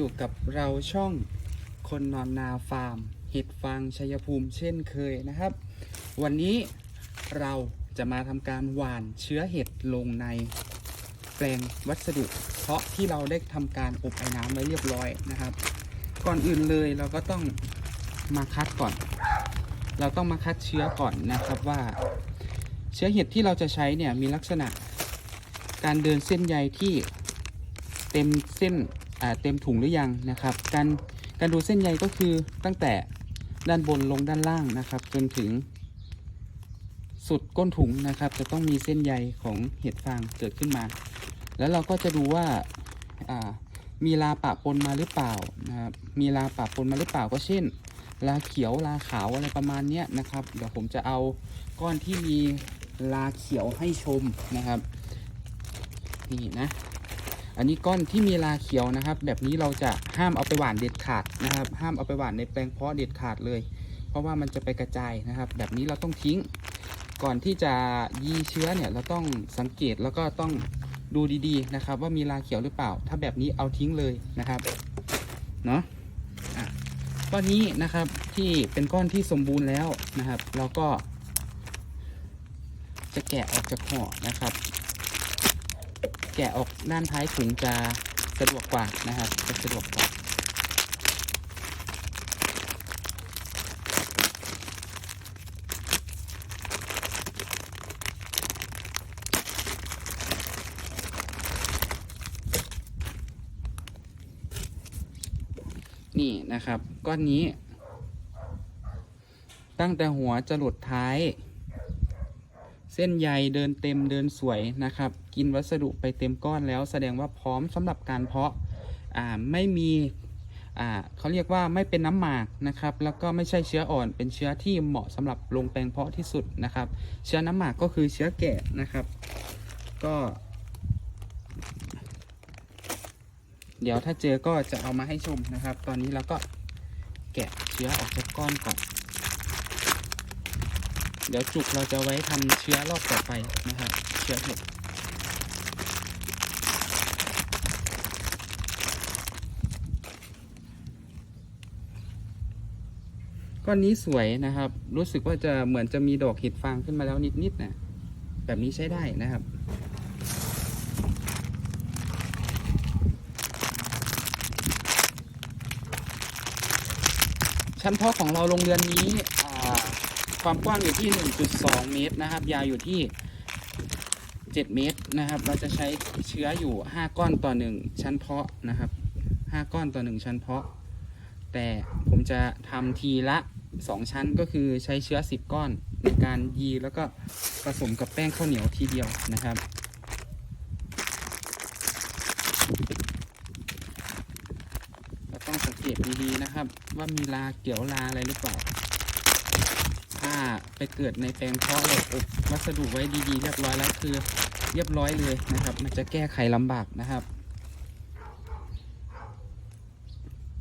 อยู่กับเราช่องคนนอนนาฟาร์ม เห็ดฟางชัยภูมิเช่นเคยนะครับ วันนี้เราจะมาทำการหว่านเชื้อเห็ดลงในแปลงวัสดุ เพราะที่เราได้ทำการอบไอ้น้ำไว้เรียบร้อยนะครับ ก่อนอื่นเลยเราก็ต้องมาคัดก่อน เราต้องมาคัดเชื้อก่อนนะครับว่า เชื้อเห็ดที่เราจะใช้เนี่ยมีลักษณะการเดินเส้นใยที่เต็มเส้น เต็มถุงหรือยังนะครับ การการดูเส้นใยก็คือตั้งแต่ด้านบนลงด้านล่างนะครับ จนถึง สุดก้นถุงนะครับ จะต้องมีเส้นใยของเห็ดฟางเกิดขึ้นมา แล้วเราก็จะดูว่าอ่ามีลาปะปนมาหรือเปล่านะครับมีลาปะปนมาหรือเปล่าก็เช่นลาเขียวลาขาวอะไรประมาณนี้นะครับ เดี๋ยวผมจะเอาก้อนที่มีลาเขียวให้ชมนะครับ นี่นะ อันนี้ก้อนที่มีลาเขียวนะครับ แบบนี้เราจะห้ามเอาไปหว่านเด็ดขาดนะครับ ห้ามเอาไปหว่านในแปลงเพาะเด็ดขาดเลย เพราะว่ามันจะไปกระจายนะครับ แบบนี้เราต้องทิ้ง ก่อนที่จะยีเชื้อเนี่ยเราต้องสังเกตแล้วก็ต้องดูดีๆนะครับ ว่ามีลาเขียวหรือเปล่า ถ้าแบบนี้เอาทิ้งเลยนะครับเนาะอะก้อนนี้นะครับที่เป็นก้อนที่สมบูรณ์แล้วนะครับ เราก็จะแกะออกจากห่อนะครับ แกะออกด้านท้ายถุงจะสะดวกกว่านะครับจะสะดวกกว่านี่นะครับก้อนนี้ ตั้งแต่หัวจะหลุดท้าย ส้นใยเดินเต็มเดินสวยนะครับ กินวัสดุไปเต็มก้อนแล้ว แสดงว่าพร้อมสำหรับการเพาะาไม่มีเขาเรียกว่าไม่เป็นน้ำหมากนะครับ แล้วก็ไม่ใช่เชื้ออ่อน เป็นเชื้อที่เหมาะสำหรับลงแปลงเพาะที่สุดนะครับ เชื้อน้ำหมากก็คือเชื้อแก่นะครับ ก็ เดี๋ยวถ้าเจอก็จะเอามาให้ชมนะครับ ตอนนี้เราก็แกะเชื้อออกจากก้อนก่อน เดี๋ยวจุกเราจะไว้ทำเชื้อรอบต่อไปนะครับ เชื้อเห็ดก้อนนี้สวยนะครับ รู้สึกว่าจะเหมือนจะมีดอกเห็ดฟางขึ้นมาแล้วนิดๆนะแบบนี้ใช้ได้นะครับชั้นเพาะของเราโรงเรือนนี้ ความกว้างอยู่ที่ 1.2 เมตรนะครับ ยาวอยู่ที่ 7 เมตรนะครับ เราจะใช้เชื้ออยู่ 5 ก้อนต่อ 1 ชั้นเพาะนะครับ 5 ก้อนต่อ 1 ชั้นเพาะ แต่ผมจะทำทีละ 2 ชั้นก็คือใช้เชื้อ 10 ก้อนในการยีแล้วก็ผสมกับแป้งข้าวเหนียวทีเดียวนะครับเราต้องสังเกตดีๆนะครับ ว่ามีลาเกี่ยวลาอะไรหรือเปล่า ถ้าไปเกิดในแปลงเพาะเราอบวัสดุไว้ดีๆ เรียบร้อยแล้วคือเรียบร้อยเลยนะครับ มันจะแก้ไขลำบากนะครับ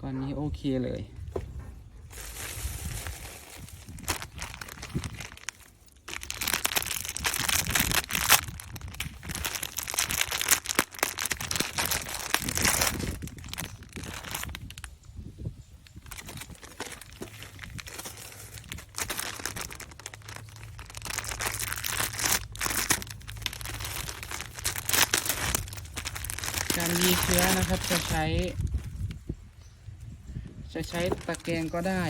ก้อนนี้โอเคเลย เชื้อนะครับจะใช้ จะใช้ตะแกรงก็ได้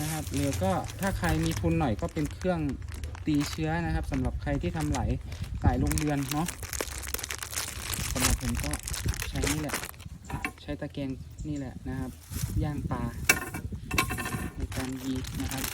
นะครับหรือก็ถ้าใครมีทุนหน่อยก็เป็นเครื่องตีเชื้อนะครับสำหรับใครที่ทำไหลสายลงเรือนเนาะสำหรับผมก็ใช้นี่แหละ ใช้ตะแกรงนี่แหละนะครับ ย่างปลาในการยีนะครับ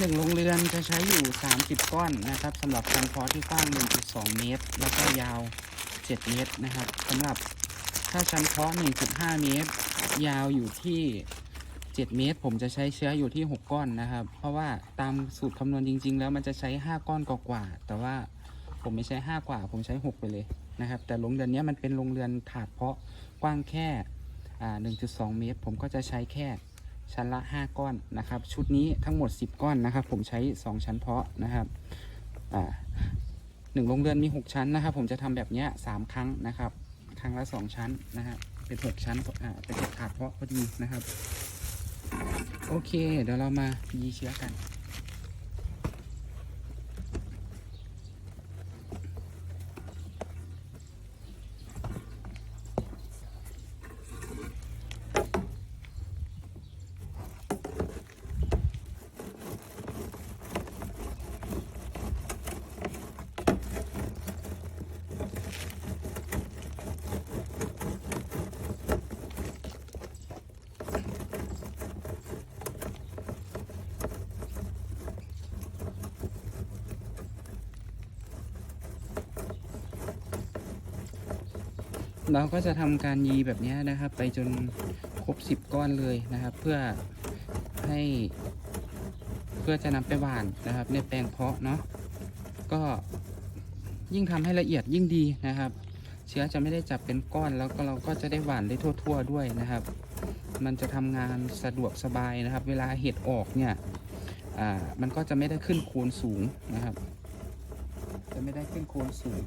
หนึ่งโรงเรือนจะใช้อยู่ 30 ก้อนนะครับสำหรับคันพอที่กว้าง 1.2 เมตร แล้วก็ยาว 7 เมตรนะครับสำหรับถ้าชั้นเพาะ 1.5 เมตร ยาวอยู่ที่ 7 เมตร ผมจะใช้เชื้ออยู่ที่ 6 ก้อนนะครับ เพราะว่าตามสูตรคำนวณจริง ๆ แล้วมันจะใช้ 5 ก้อนกว่าแต่ว่าผมไม่ใช้ 5 กว่า ผมใช้ 6 ไปเลยนะครับ แต่โรงเรือนนี้มันเป็นโรงเรือนถาดเพาะกว้างแค่อ่า1.2 เมตร ผมก็จะใช้แค่ชั้นละ 5 ก้อนนะครับ ชุดนี้ทั้งหมด 10 ก้อนนะครับ ผมใช้ 2 ชั้นเพาะนะครับหนึ่งโรงเรือนมี 6 ชั้นนะครับ ผมจะทำแบบนี้ยสามครั้งนะครับ ครั้งละ 2 ชั้นนะครับเป็น 6 ชั้นเป็นถาดเพาะพอดีนะครับ โอเค เดี๋ยวเรามายีเชื้อกัน เราก็จะทำการยีแบบนี้นะครับ ไปจนครบ 10 ก้อนเลยนะครับ เพื่อให้เพื่อจะนำไปหว่านนะครับ ในแปลงเพาะเนาะก็ยิ่งทำให้ละเอียดยิ่งดีนะครับ เชื้อจะไม่ได้จับเป็นก้อนแล้วก็เราก็จะได้หว่านได้ทั่ว ๆ ด้วยนะครับ มันจะทำงานสะดวกสบายนะครับ เวลาเห็ดออกเนี่ยอ่ามันก็จะไม่ได้ขึ้นโคนสูงนะครับ จะไม่ได้ขึ้นโคนสูง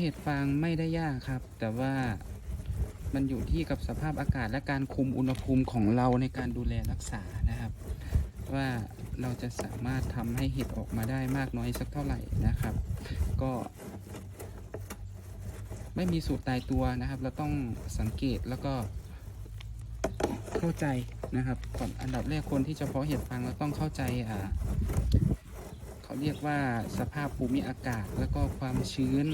เห็ดฟางไม่ได้ยากครับ แต่ว่ามันอยู่ที่กับสภาพอากาศและการคุมอุณหภูมิของเราในการดูแลรักษานะครับ ว่าเราจะสามารถทำให้เห็ดออกมาได้มากน้อยสักเท่าไหร่นะครับ ก็ ไม่มีสูตรตายตัวนะครับ เราต้องสังเกตแล้วก็เข้าใจนะครับก่อนอันดับแรกคนที่จะเพาะเห็ดฟางเราต้องเข้าใจอ่า เขาเรียกว่าสภาพภูมิอากาศ แล้วก็ความชื้น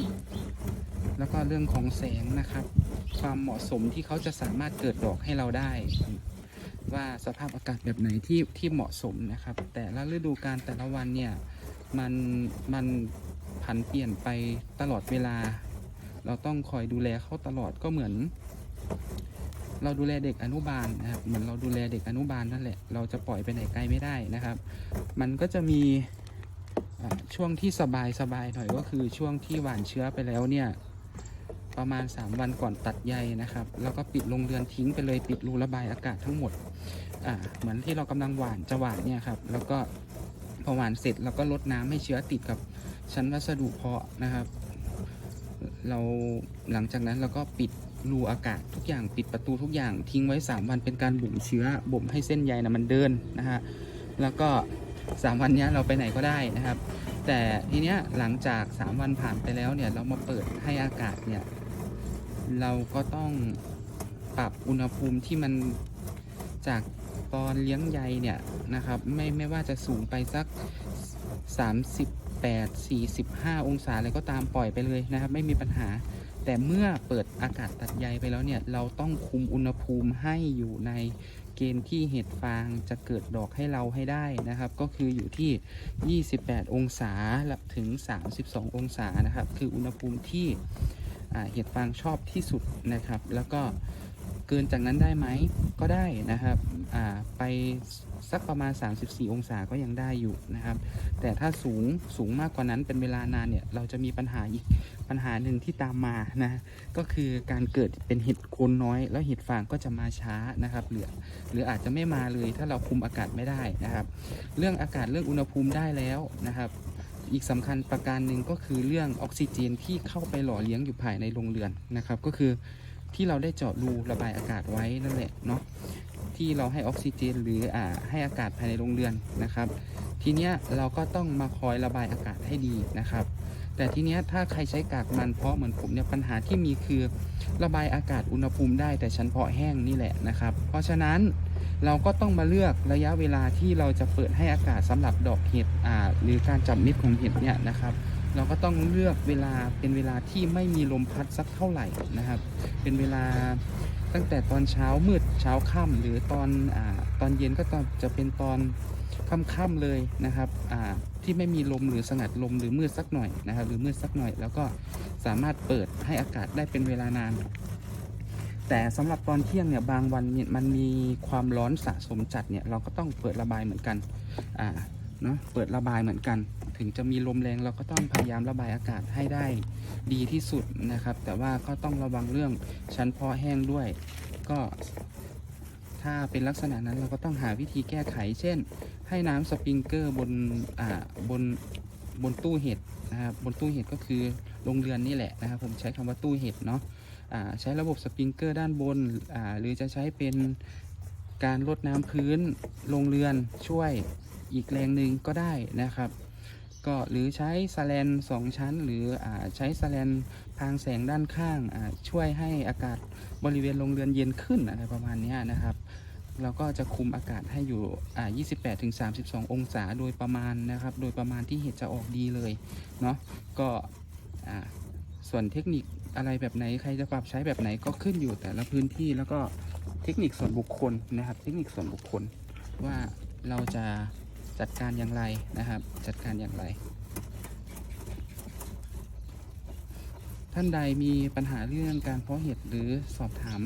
แล้วก็เรื่องของแสงนะครับ ความเหมาะสมที่เขาจะสามารถเกิดดอกให้เราได้ ว่าสภาพอากาศแบบไหนที่ที่เหมาะสมนะครับ แต่ละฤดูกาลแต่ละวันเนี่ยมันมันผันเปลี่ยนไปตลอดเวลา เราต้องคอยดูแลเขาตลอดก็เหมือน เราดูแลเด็กอนุบาลนะครับเหมือนเราดูแลเด็กอนุบาลนั่นแหละ เราจะปล่อยไปไหนไกลไม่ได้นะครับ มันก็จะมี ช่วงที่สบายสบายหน่อยก็คือช่วงที่หว่านเชื้อไปแล้วเนี่ยประมาณ 3 วันก่อนตัดใยนะครับ แล้วก็ปิดโรงเรือนทิ้งไปเลยปิดรูระบายอากาศทั้งหมดอ่าเหมือนที่เรากำลังหว่านจะหว่านเนี่ยครับ แล้วก็พอหว่านเสร็จเราก็ลดน้ำให้เชื้อติดกับชั้นวัสดุเพาะนะครับ เราหลังจากนั้นเราก็ปิดรูอากาศทุกอย่างปิดประตูทุกอย่างทิ้งไว้ 3 วันเป็นการบ่มเชื้อบ่มให้เส้นใยนะมันเดินนะฮะแล้วก็ 3 วันนี้เราไปไหนก็ได้นะครับ แต่ทีเนี้ยหลังจาก 3 วันผ่านไปแล้วเนี่ยเรามาเปิดให้อากาศเนี่ยเราก็ต้องปรับอุณหภูมิที่มันจากตอนเลี้ยงใยเนี่ยนะครับไม่ไม่ว่าจะสูงไปสัก 38 45 องศาอะไรก็ตามปล่อยไปเลยนะครับ ไม่มีปัญหา แต่เมื่อเปิดอากาศตัดใยไปแล้วเนี่ยเราต้องคุมอุณหภูมิให้อยู่ใน เกณฑ์ที่เห็ดฟางจะเกิดดอกให้เราให้ได้นะครับ ก็คืออยู่ที่ 28 องศาถึง 32 องศานะครับ คืออุณหภูมิที่เห็ดฟางชอบที่สุดนะครับ แล้วก็เกินจากนั้นได้ไหมก็ได้นะครับไป สักประมาณ 34 องศาก็ยังได้อยู่นะครับ แต่ถ้าสูงสูงมากกว่านั้นเป็นเวลานานเนี่ยเราจะมีปัญหาอีกปัญหาหนึ่งที่ตามมานะก็คือการเกิดเป็นเห็ดโคนน้อย แล้วเห็ดฟางก็จะมาช้านะครับหรือหรืออาจจะไม่มาเลยถ้าเราคุมอากาศไม่ได้นะครับ เรื่องอากาศเรื่องอุณหภูมิได้แล้วนะครับอีกสำคัญประการหนึ่งก็คือเรื่องออกซิเจนที่เข้าไปหล่อเลี้ยงอยู่ภายในโรงเรือนนะครับ ก็คือที่เราได้เจาะรูระบายอากาศไว้นั่นแหละเนาะ ที่เราให้ออกซิเจน หรืออ่าให้อากาศภายในโรงเรือนนะครับ ทีเนี้ยเราก็ต้องมาคอยระบายอากาศให้ดีนะครับ แต่ทีเนี้ยถ้าใครใช้กากมันเพาะเหมือนผมเนี่ยปัญหาที่มีคือ ระบายอากาศอุณหภูมิได้แต่ชั้นเพาะแห้งนี่แหละนะครับ เพราะฉะนั้นเราก็ต้องมาเลือกระยะเวลาที่เราจะเปิดให้อากาศสำหรับดอกเห็ดอ่าหรือการจับเม็ดของเห็ดเนี่ยนะครับเราก็ต้องเลือกเวลาเป็นเวลาที่ไม่มีลมพัดสักเท่าไหร่นะครับ เป็นเวลา ตั้งแต่ตอนเช้ามืดเช้าค่ำหรือตอนอตอนเย็นก็ตอนจะเป็นตอนค่ำๆเลยนะครับที่ไม่มีลมหรือสงัดลมหรือมืดสักหน่อยนะครับ หรือมืดสักหน่อย แล้วก็สามารถเปิดให้อากาศได้เป็นเวลานาน แต่สำหรับตอนเที่ยงเนี่ยบางวันมันมีความร้อนสะสมจัดเนี่ยเราก็ต้องเปิดระบายเหมือนกัน นาะเปิดระบายเหมือนกัน ถึงจะมีลมแรงเราก็ต้องพยายามระบายอากาศให้ได้ดีที่สุดนะครับ แต่ว่าก็ต้องระวังเรื่องชั้นเพาะแห้งด้วย ก็ถ้าเป็นลักษณะนั้นเราก็ต้องหาวิธีแก้ไข เช่น ให้น้ำสปริงเกอร์บนอ่าบนบนตู้เห็ดนะครับบนตู้เห็ดก็คือโรงเรือนนี่แหละนะครับผมใช้คำว่าตู้เห็ดเนาะอ่าใช้ระบบสปริงเกอร์ด้านบนหรือจะใช้เป็นการลดน้ำพื้นโรงเรือนช่วย อีกแรงหนึ่งก็ได้นะครับ ก็หรือใช้สแลนสองชั้น หรืออใช้สแลนพางแสงด้านข้างช่วยให้อากาศบริเวณโรงเรือนเย็นขึ้นอะไรประมาณนี้นะครับ เราก็จะคุมอากาศให้อยู่อ่า28-32 องศาโดยประมาณนะครับ โดยประมาณที่เห็ดจะออกดีเลยเนาะก็ส่วนเทคนิคอะไรแบบไหนใครจะปรับใช้แบบไหนก็ขึ้นอยู่แต่ละพื้นที่แล้วก็เทคนิคส่วนบุคคลนะครับ เทคนิคส่วนบุคคลว่าเราจะ จัดการอย่างไรนะครับ จัดการอย่างไร ท่านใดมีปัญหาเรื่องการเพาะเห็ดหรือสอบถาม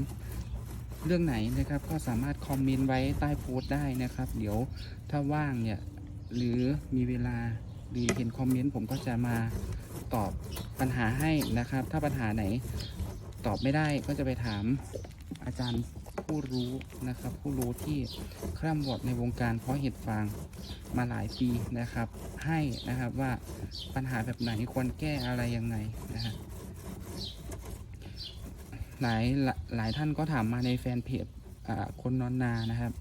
เรื่องไหนนะครับก็สามารถคอมเมนต์ไว้ใต้โพสต์ได้นะครับ เดี๋ยวถ้าว่างเนี่ยหรือมีเวลาหรือเห็นคอมเมนต์ผมก็จะมาตอบปัญหาให้นะครับ ถ้าปัญหาไหนตอบไม่ได้ก็จะไปถามอาจารย์ ผู้รู้นะครับ ผู้รู้ที่คร่ำวอดในวงการเพาะเห็ดฟางมาหลายปีนะครับ ให้นะครับว่าปัญหาแบบไหนควรแก้อะไรยังไงนะฮะหลายหลายท่านก็ถามมาในแฟนเพจคนนอนนานะครับ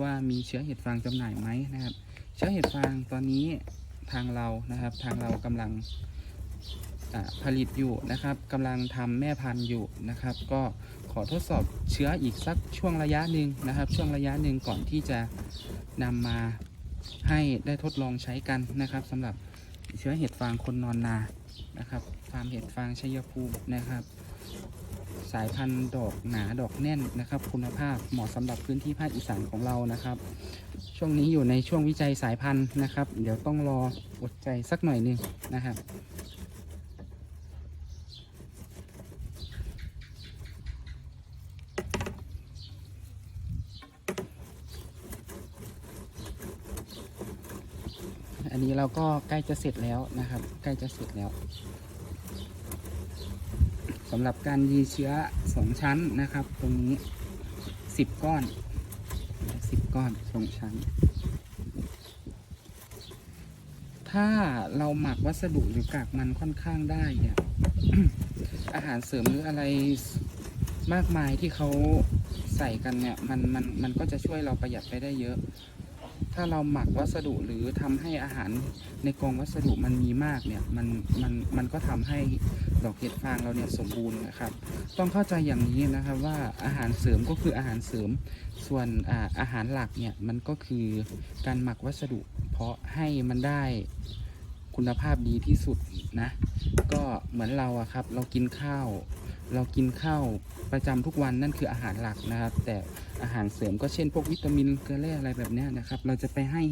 ว่ามีเชื้อเห็ดฟางจำหน่ายไหมนะครับ เชื้อเห็ดฟางตอนนี้ทางเรานะครับ ทางเรากำลังผลิตอยู่นะครับกำลังทำแม่พันธุ์อยู่นะครับ ก็ อทดสอบเชื้ออีกสักช่วงระยะหนึ่งนะครับ ช่วงระยะหนึ่งก่อนที่จะนำมาให้ได้ทดลองใช้กันนะครับสำหรับเชื้อเห็ดฟางคนนอนนานะครับฟาร์มเห็ดฟางชัยภูมินะครับ สายพันธุ์ดอกหนาดอกแน่นนะครับ คุณภาพเหมาะสำหรับพื้นที่ภาคอีสานของเรานะครับ ช่วงนี้อยู่ในช่วงวิจัยสายพันธุ์นะครับ เดี๋ยวต้องรออดใจสักหน่อยนึงนะครับ เราก็ใกล้จะเสร็จแล้วนะครับ ใกล้จะเสร็จแล้วสำหรับการยีเชื้อสองชั้นนะครับ ตรงนี้สิบก้อนสิบก้อนสองชั้น ถ้าเราหมักวัสดุหรือกากมันค่อนข้างได้เนี่ยอาหารเสริมหรืออะไรมากมายที่เขาใส่กันเนี่ย มันมันมันก็จะช่วยเราประหยัดไปได้เยอะ ถ้าเราหมักวัสดุหรือทำให้อาหารในกองวัสดุมันมีมากเนี่ยมันมันมันก็ทำให้ดอกเห็ดฟางเราเนี่ยสมบูรณ์นะครับ ต้องเข้าใจอย่างนี้นะครับว่าอาหารเสริมก็คืออาหารเสริม ส่วนอาอาหารหลักเนี่ยมันก็คือการหมักวัสดุ เพราะให้มันได้คุณภาพดีที่สุดนะ ก็เหมือนเราอะครับเรากินข้าว เรากินข้าวประจำทุกวันนั่นคืออาหารหลักนะครับ แต่อาหารเสริมก็เช่น พวกวิตามินเกลือแร่อะไรแบบนี้นะครับ เราจะไปให้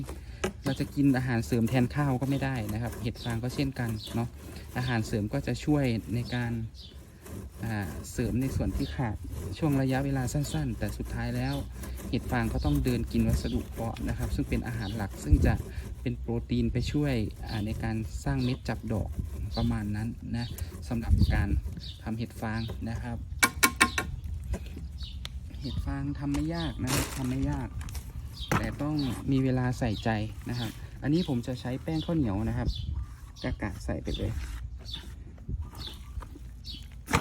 เราจะกินอาหารเสริมแทนข้าวก็ไม่ได้นะครับ เห็ดฟางก็เช่นกันเนาะอาหารเสริมก็จะช่วยในการเสริมในส่วนที่ขาดช่วงระยะเวลาสั้น ๆ แต่สุดท้ายแล้ว เห็ดฟางก็ต้องเดินกินวัสดุเพาะนะครับ ซึ่งเป็นอาหารหลักซึ่งจะเป็นโปรตีนไปช่วยในการสร้างเม็ดจับดอก ประมาณนั้นนะสำหรับการทำเห็ดฟางนะครับ เห็ดฟางทำไม่ยากนะครับทำไม่ยาก แต่ต้องมีเวลาใส่ใจนะครับ อันนี้ผมจะใช้แป้งข้าวเหนียวนะครับกะกะใส่ไปเลย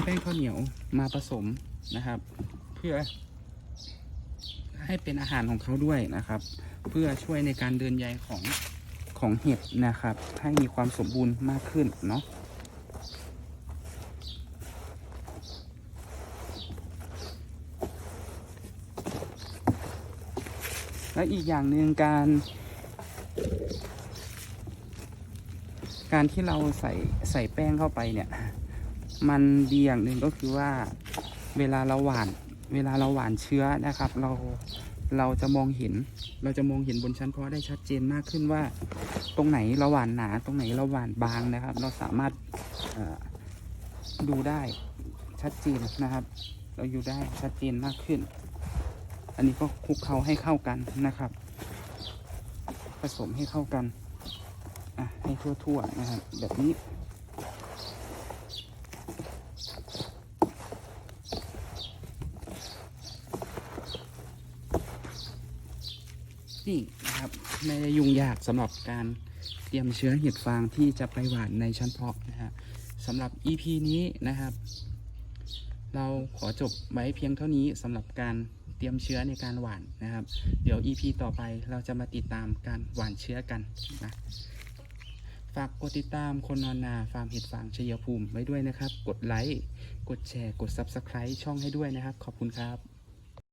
แป้งข้าวเหนียวมาผสมนะครับ เพื่อให้เป็นอาหารของเขาด้วยนะครับ เพื่อช่วยในการเดินใยของ ของเห็ดนะครับ ให้มีความสมบูรณ์มากขึ้นเนาะและอีกอย่างหนึ่งการ การที่เราใส่ใส่แป้งเข้าไปเนี่ย มันดีอย่างหนึ่งก็คือว่าเวลาเราหว่านเวลาเราหว่านเชื้อนะครับ เรา เราจะมองเห็น เราจะมองเห็นบนชั้นเพาะได้ชัดเจนมากขึ้นว่า ตรงไหนเราหว่านหนา ตรงไหนเราหว่านบางนะครับ เราสามารถดูได้ชัดเจนนะครับ เราอยู่ได้ชัดเจนมากขึ้น อันนี้ก็คลุกเคล้าให้เข้ากันนะครับ ผสมให้เข้ากัน อะให้ทั่วๆนะครับแบบนี้ นี่นะครับไม่ได้ยุ่งยากสำหรับการเตรียมเชื้อเห็ดฟางที่จะไปหว่านในชั้นเพาะนะฮะสำหรับ EP นี้นะครับ เราขอจบไว้เพียงเท่านี้สำหรับการเตรียมเชื้อในการหว่านนะครับ เดี๋ยว EP ต่อไปเราจะมาติดตามการหว่านเชื้อกันนะฝากกดติดตามคนนอนนาฟาร์มเห็ดฟางชัยภูมิไว้ด้วยนะครับ กดไลค์ กดแชร์ กด Subscribe ช่องให้ด้วยนะครับ ขอบคุณครับ